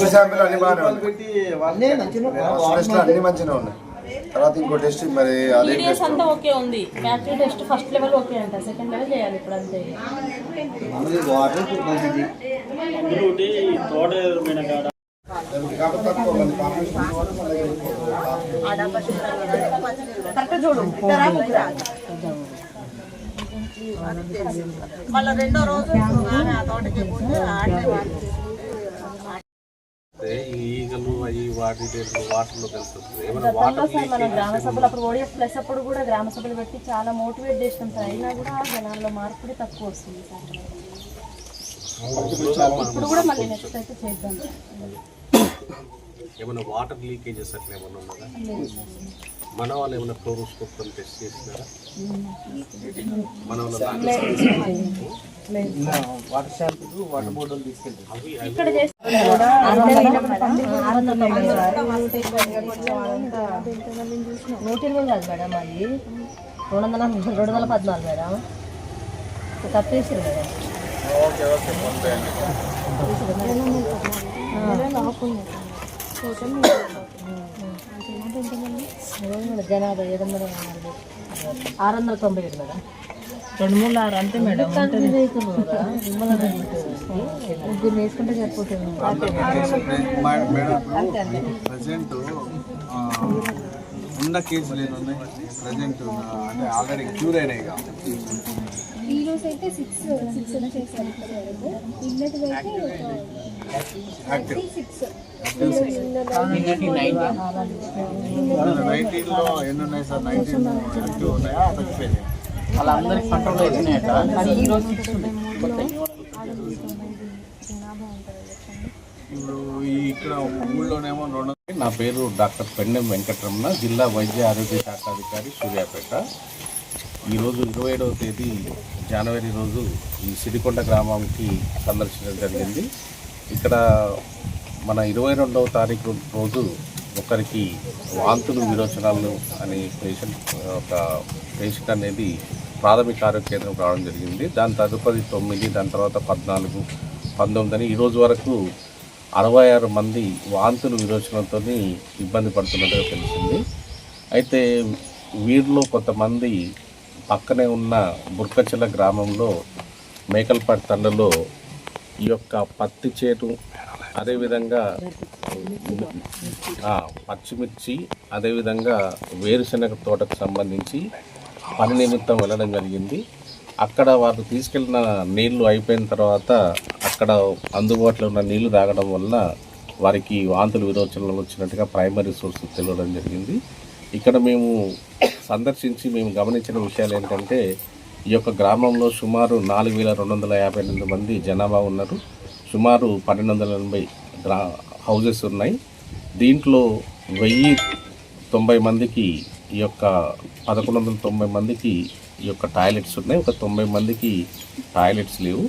First sample అన్ని బాగానే ఉన్నాయి. అన్నీ మంచిగా ఉన్నాయి. తర్వాత ఇంకో టెస్ట్ మరి అంతా ఓకే ఉంది. Battery test first level okay అంట. సెకండ్ లెవెల్ చేయాలి ఇప్పుడు అంతే? మళ్ళా రెండో రోజు ఆ తోటకి పోతే ఆడే వాళ్ళు అంటే ఈ ఈగలు అవి వాటి వాటర్లో కలుస్తుంది ఏమైనా గతంలో వాటర్ సార్ మన గ్రామ సభలు అప్పుడు ఓడిఎఫ్ ప్లస్ అప్పుడు కూడా గ్రామ సభలు పెట్టి చాలా మోటివేట్ చేసినాం సార్. అయినా కూడా జనాల్లో మార్పుడే తక్కువ వస్తుంది సార్. ఇప్పుడు కూడా మళ్ళీ నెక్స్ట్ అయితే చేద్దాం ఏమైనా వాటర్ లీకేజెస్ అట్లా ఏమైనా ఉన్నదా మన వాళ్ళు ఏమైనా ఫ్లోరోస్కోప్ టెస్ట్ చేసినారా? మన వాళ్ళ వాటర్ షాంపులు తీసుకెళ్తారు నూట ఇరవై కాదు మేడం అది రెండు వందల రెండు వందల పద్నాలుగు మేడం తప్పేసారు మేడం జనాభా ఏడు వందల ఆరు వందల తొంభై ఏడు మేడం రెండు మూడు ఆరు అంతే మేడం ముగ్గురు వేసుకుంటే సరిపోతుంది. మేడం. ప్రజెంట్ ఉన్న కేసులు ఏమి ఉన్నాయి? ప్రజెంట్ అంటే ఆల్రెడీ క్యూర్ అయినాయి కాబట్టి ఈ రోజు అయితే సిక్స్ సిక్స్ చేశారు ఇప్పటి వరకు. నిన్నటి అయితే యాక్టివ్. సిక్స్ నైన్టీన్లో ఎన్ని ఉన్నాయి సార్? నైన్టీన్ యాక్టివ్ ఉన్నాయా? తగ్గిపోయినాయి? వాళ్ళందరికి కంట్రోల్ కానీ ఈ రోజు ఇప్పుడు ఇక్కడ ఊళ్ళోనేమో రెండు నా పేరు డాక్టర్ పెండెం వెంకటరమణ జిల్లా వైద్య ఆరోగ్య శాఖ అధికారి సూర్యాపేట. ఈరోజు ఇరవై ఏడవ తేదీ జనవరి రోజు ఈ సిరికొండ గ్రామానికి సందర్శించడం జరిగింది. ఇక్కడ మన ఇరవై రెండవ తారీఖు రోజు ఒకరికి వాంతులు విరోచనాలు అనే పేషెంట్ ఒక పేషెంట్ అనేది ప్రాథమిక ఆరోగ్య కేంద్రం రావడం జరిగింది. దాని తదుపరి తొమ్మిది దాని తర్వాత పద్నాలుగు పంతొమ్మిది అని ఈరోజు వరకు అరవై ఆరు మంది వాంతులు విరోచనంతో ఇబ్బంది పడుతున్నట్టుగా తెలిసింది. అయితే వీరిలో కొంతమంది పక్కనే ఉన్న బుర్కచెల గ్రామంలో మేకల్పాటి తండలో ఈ యొక్క పత్తి చేటు అదేవిధంగా పచ్చిమిర్చి అదేవిధంగా వేరుశనగ తోటకు సంబంధించి పని నిమిత్తం వెళ్ళడం జరిగింది. అక్కడ వారు తీసుకెళ్ళిన నీళ్ళు అయిపోయిన తర్వాత అక్కడ అందుబాటులో ఉన్న నీళ్ళు తాగడం వల్ల వారికి వాంతులు విరోచనలు వచ్చినట్టుగా ప్రైమరీ సోర్స్ తెలియడం జరిగింది. ఇక్కడ మేము సందర్శించి మేము గమనించిన విషయాలు ఏంటంటే ఈ యొక్క గ్రామంలో సుమారు నాలుగు వేల రెండు వందల యాభై ఎనిమిది మంది జనాభా ఉన్నారు. సుమారు పన్నెండు వందల ఎనభై గ్రా హౌజెస్ ఉన్నాయి. దీంట్లో వెయ్యి తొంభై మందికి ఈ యొక్క పదకొండు వందల తొంభై మందికి ఈ యొక్క టాయిలెట్స్ ఉన్నాయి. ఒక తొంభై మందికి టాయిలెట్స్ లేవు.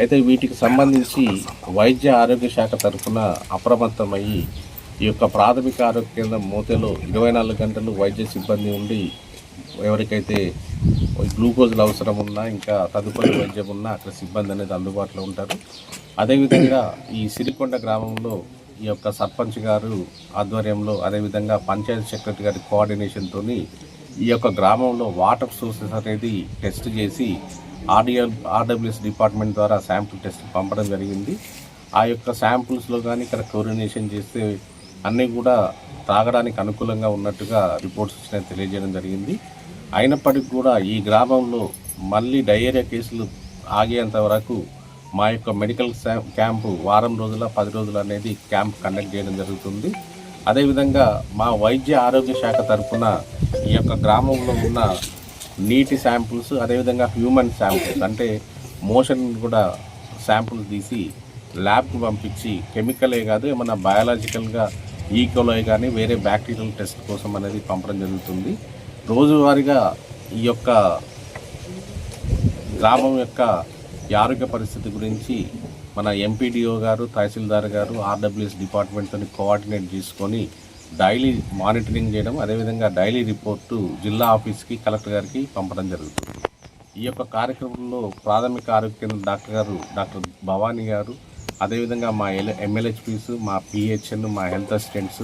అయితే వీటికి సంబంధించి వైద్య ఆరోగ్య శాఖ తరఫున అప్రమత్తమయ్యి ఈ యొక్క ప్రాథమిక ఆరోగ్య కేంద్రం మోతేలో ఇరవై నాలుగు గంటలు వైద్య సిబ్బంది ఉండి ఎవరికైతే గ్లూకోజ్లు అవసరం ఉన్నా ఇంకా తదుపరి వైద్యం ఉన్నా అక్కడ సిబ్బంది అనేది అందుబాటులో ఉంటారు. అదేవిధంగా ఈ సిరికొండ గ్రామంలో ఈ యొక్క సర్పంచ్ గారు ఆధ్వర్యంలో అదేవిధంగా పంచాయతీ సెక్రటరీ గారి కోఆర్డినేషన్తో ఈ యొక్క గ్రామంలో వాటర్ సోర్సెస్ అనేది టెస్ట్ చేసి ఆర్డిఎల్ ఆర్డబ్ల్యూఎస్ డిపార్ట్మెంట్ ద్వారా శాంపుల్ టెస్ట్ పంపడం జరిగింది. ఆ యొక్క శాంపుల్స్లో కానీ ఇక్కడ క్లోరినేషన్ చేస్తే అన్నీ కూడా తాగడానికి అనుకూలంగా ఉన్నట్టుగా రిపోర్ట్స్ వచ్చినాయి తెలియజేయడం జరిగింది. అయినప్పటికీ కూడా ఈ గ్రామంలో మళ్ళీ డయేరియా కేసులు ఆగేంత వరకు మా యొక్క మెడికల్ క్యాంపు వారం రోజుల పది రోజులు అనేది క్యాంప్ కండక్ట్ చేయడం జరుగుతుంది. అదేవిధంగా మా వైద్య ఆరోగ్య శాఖ తరఫున ఈ యొక్క గ్రామంలో ఉన్న నీటి శాంపుల్స్ అదేవిధంగా హ్యూమన్ శాంపుల్స్ అంటే మోషన్ కూడా శాంపుల్స్ తీసి ల్యాబ్కి పంపించి కెమికలే కాదు ఏమన్నా బయాలజికల్గా ఈకోలో కానీ వేరే బ్యాక్టీరియల్ టెస్ట్ కోసం అనేది పంపడం జరుగుతుంది. రోజువారీగా ఈ యొక్క గ్రామం యొక్క ఈ ఆరోగ్య పరిస్థితి గురించి మన ఎంపీడీఓ గారు తహసీల్దార్ గారు ఆర్డబ్ల్యూఎస్ డిపార్ట్మెంట్తో కోఆర్డినేట్ చేసుకొని డైలీ మానిటరింగ్ చేయడం అదేవిధంగా డైలీ రిపోర్టు జిల్లా ఆఫీస్కి కలెక్టర్ గారికి పంపడం జరుగుతుంది. ఈ యొక్క కార్యక్రమంలో ప్రాథమిక ఆరోగ్య కేంద్రం డాక్టర్ గారు డాక్టర్ భవానీ గారు అదేవిధంగా మా ఎల్ ఎమ్మెల్యేహెచ్పీస్ మా పిహెచ్ఎన్ మా హెల్త్ అసిస్టెంట్స్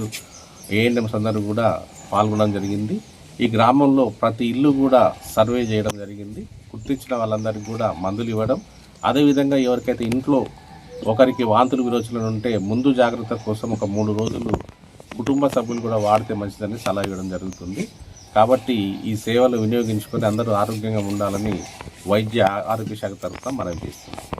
ఏఎన్ఎంస్ అందరూ కూడా పాల్గొనడం జరిగింది. ఈ గ్రామంలో ప్రతి ఇల్లు కూడా సర్వే చేయడం జరిగింది. గుర్తించిన వాళ్ళందరికీ కూడా మందులు ఇవ్వడం అదేవిధంగా ఎవరికైతే ఇంట్లో ఒకరికి వాంతులు విరోచనలు ఉంటే ముందు జాగ్రత్త కోసం ఒక మూడు రోజులు కుటుంబ సభ్యులు కూడా వాడితే మంచిదని సలహా ఇవ్వడం జరుగుతుంది. కాబట్టి ఈ సేవలు వినియోగించుకొని అందరూ ఆరోగ్యంగా ఉండాలని వైద్య ఆరోగ్య శాఖ తరఫున మనం చేస్తున్నాం.